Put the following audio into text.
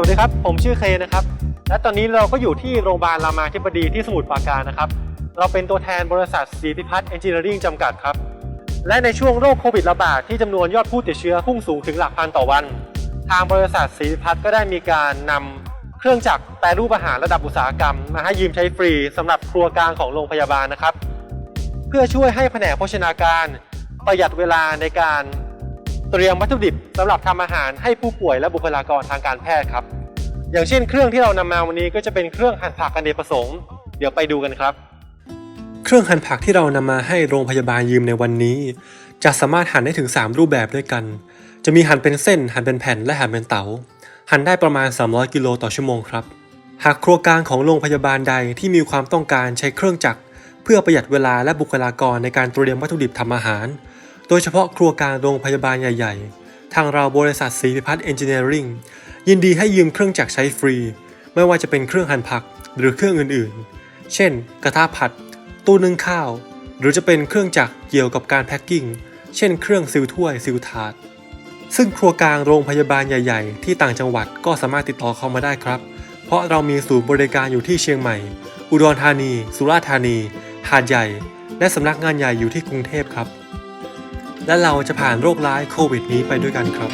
วัสดีครับ ผมชื่อเคนะครับ และตอนนี้เราก็อยู่ที่โรงพยาบาลรามาธิบดีที่สมุทรปราการนะครับ เราเป็นตัวแทนบริษัทศรีพิพัฒน์เอนจิเนียริ่งจำกัดครับ และในช่วงโรคโควิดระบาดที่จำนวนยอดผู้ติดเชื้อพุ่งสูงถึงหลักพันต่อวัน ทางบริษัทศรีพิพัฒน์ก็ได้มีการนำเครื่องจักรแปรรูปอาหารระดับอุตสาหกรรมมาให้ยืมใช้ฟรีสำหรับครัวกลางของโรงพยาบาลนะครับ เพื่อช่วยให้แผนกโภชนาการ ประหยัดเวลาในการเตรียมวัตถุดิบสำหรับทำอาหารให้ผู้ป่วยและบุคลากรทางการแพทย์ครับ อย่างเช่นเครื่องที่เรานำมาวันนี้ก็จะเป็นเครื่องหั่นผักอเนกประสงค์ เดี๋ยวไปดูกันครับ เครื่องหั่นผักที่เรานำมาให้โรงพยาบาลยืมในวันนี้ จะสามารถหั่นได้ถึง 3 รูปแบบด้วยกัน จะมีหั่นเป็นเส้น หั่นเป็นแผ่นและหั่นเป็นเตา๋าหั่นได้ประมาณ 300 กิโลต่อชั่วโมงครับ หากครัวกลางของโรงพยาบาลใดที่มีความต้องการใช้เครื่องจักร เพื่อประหยัดเวลาและบุคลากรในการเตรียมวัตถุดิบทำอาหาร โดยเฉพาะครัวกลางโรงพยาบาลใหญ่ ๆ ทางเราบริษัทศรีพิพัฒน์เอนจิเนียริง ยินดีให้ยืมเครื่องจักรใช้ฟรี ไม่ว่าจะเป็นเครื่องหั่นผักหรือเครื่องอื่นๆ เช่น กระทะผัด ตู้นึ่งข้าว หรือจะเป็นเครื่องจักรเกี่ยวกับการแพ็คกิ้ง เช่น เครื่องซิลถ้วยซิลถาด ซึ่งครัวกลางโรงพยาบาลใหญ่ ๆ ที่ต่างจังหวัดก็สามารถติดต่อเข้ามาได้ครับ เพราะเรามีศูนย์บริการอยู่ที่เชียงใหม่ อุดรธานี สุราษฎร์ธานี หาดใหญ่ และสำนักงานใหญ่อยู่ที่กรุงเทพครับ และเราจะผ่านโรคร้ายโควิดนี้ไปด้วยกันครับ